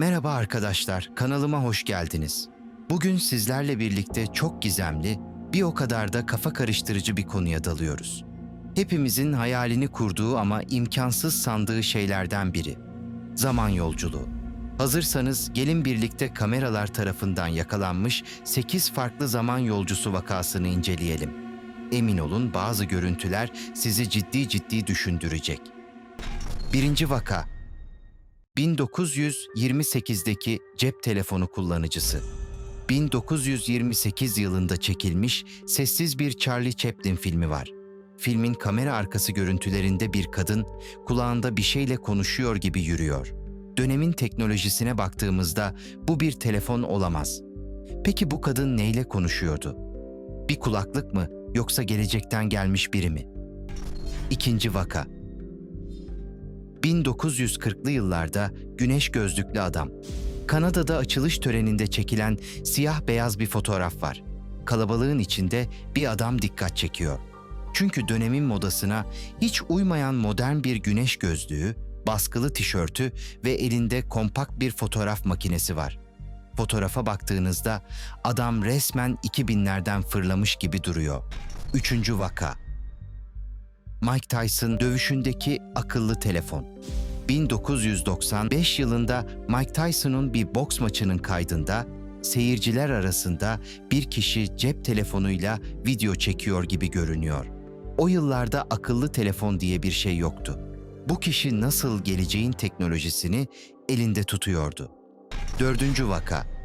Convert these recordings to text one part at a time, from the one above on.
Merhaba arkadaşlar, kanalıma hoş geldiniz. Bugün sizlerle birlikte çok gizemli, bir o kadar da kafa karıştırıcı bir konuya dalıyoruz. Hepimizin hayalini kurduğu ama imkansız sandığı şeylerden biri. Zaman yolculuğu. Hazırsanız gelin birlikte kameralar tarafından yakalanmış 8 farklı zaman yolcusu vakasını inceleyelim. Emin olun bazı görüntüler sizi ciddi ciddi düşündürecek. Birinci vaka 1928'deki cep telefonu kullanıcısı. 1928 yılında çekilmiş sessiz bir Charlie Chaplin filmi var. Filmin kamera arkası görüntülerinde bir kadın kulağında bir şeyle konuşuyor gibi yürüyor. Dönemin teknolojisine baktığımızda bu bir telefon olamaz. Peki bu kadın neyle konuşuyordu? Bir kulaklık mı yoksa gelecekten gelmiş biri mi? İkinci vaka 1940'lı yıllarda güneş gözlüklü adam. Kanada'da açılış töreninde çekilen siyah beyaz bir fotoğraf var. Kalabalığın içinde bir adam dikkat çekiyor. Çünkü dönemin modasına hiç uymayan modern bir güneş gözlüğü, baskılı tişörtü ve elinde kompakt bir fotoğraf makinesi var. Fotoğrafa baktığınızda adam resmen 2000'lerden fırlamış gibi duruyor. Üçüncü vaka. Mike Tyson dövüşündeki akıllı telefon. 1995 yılında Mike Tyson'un bir boks maçının kaydında seyirciler arasında bir kişi cep telefonuyla video çekiyor gibi görünüyor. O yıllarda akıllı telefon diye bir şey yoktu. Bu kişi nasıl geleceğin teknolojisini elinde tutuyordu. Dördüncü vaka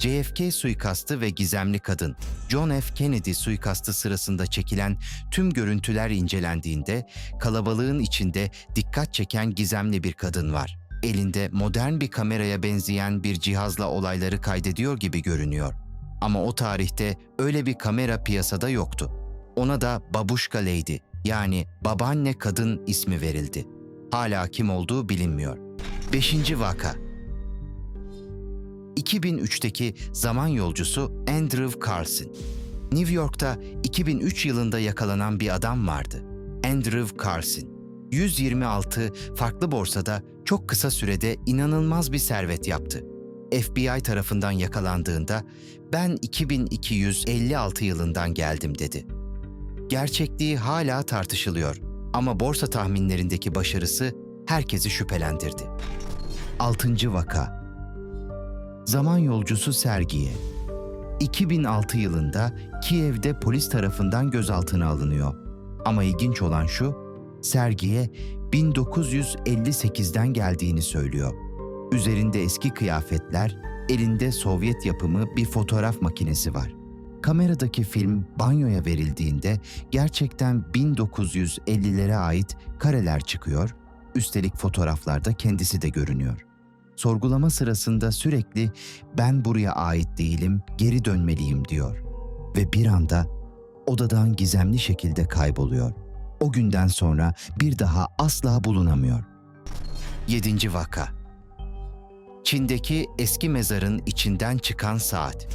JFK suikastı ve gizemli kadın John F. Kennedy suikastı sırasında çekilen tüm görüntüler incelendiğinde kalabalığın içinde dikkat çeken gizemli bir kadın var. Elinde modern bir kameraya benzeyen bir cihazla olayları kaydediyor gibi görünüyor. Ama o tarihte öyle bir kamera piyasada yoktu. Ona da Babuşka Lady yani babaanne kadın ismi verildi. Hala kim olduğu bilinmiyor. Beşinci vaka 2003'teki zaman yolcusu Andrew Carlson. New York'ta 2003 yılında yakalanan bir adam vardı. Andrew Carlson. 126 farklı borsada çok kısa sürede inanılmaz bir servet yaptı. FBI tarafından yakalandığında ben 2256 yılından geldim dedi. Gerçekliği hala tartışılıyor ama borsa tahminlerindeki başarısı herkesi şüphelendirdi. 6. vaka Zaman yolcusu Sergiye. 2006 yılında Kiev'de polis tarafından gözaltına alınıyor. Ama ilginç olan şu, Sergiye 1958'den geldiğini söylüyor. Üzerinde eski kıyafetler, elinde Sovyet yapımı bir fotoğraf makinesi var. Kameradaki film banyoya verildiğinde gerçekten 1950'lere ait kareler çıkıyor, üstelik fotoğraflarda kendisi de görünüyor sorgulama sırasında sürekli ben buraya ait değilim, geri dönmeliyim diyor. Ve bir anda odadan gizemli şekilde kayboluyor. O günden sonra bir daha asla bulunamıyor. 7. vaka Çin'deki eski mezarın içinden çıkan saat.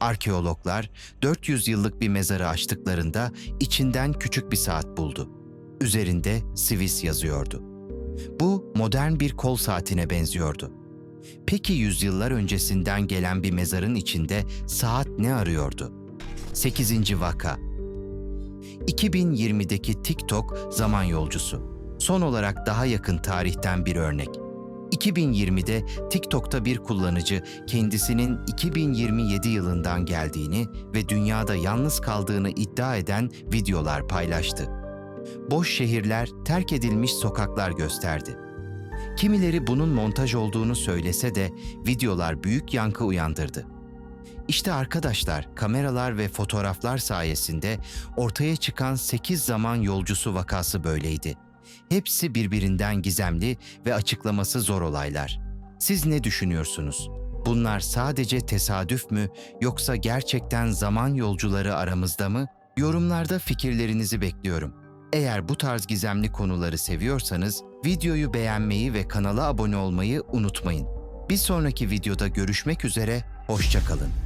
Arkeologlar 400 yıllık bir mezarı açtıklarında içinden küçük bir saat buldu. Üzerinde Swiss yazıyordu. Bu modern bir kol saatine benziyordu. Peki yüzyıllar öncesinden gelen bir mezarın içinde saat ne arıyordu? 8. vaka 2020'deki TikTok zaman yolcusu. Son olarak daha yakın tarihten bir örnek. 2020'de TikTok'ta bir kullanıcı kendisinin 2027 yılından geldiğini ve dünyada yalnız kaldığını iddia eden videolar paylaştı boş şehirler, terk edilmiş sokaklar gösterdi. Kimileri bunun montaj olduğunu söylese de videolar büyük yankı uyandırdı. İşte arkadaşlar, kameralar ve fotoğraflar sayesinde ortaya çıkan 8 zaman yolcusu vakası böyleydi. Hepsi birbirinden gizemli ve açıklaması zor olaylar. Siz ne düşünüyorsunuz? Bunlar sadece tesadüf mü yoksa gerçekten zaman yolcuları aramızda mı? Yorumlarda fikirlerinizi bekliyorum. Eğer bu tarz gizemli konuları seviyorsanız videoyu beğenmeyi ve kanala abone olmayı unutmayın. Bir sonraki videoda görüşmek üzere, hoşçakalın.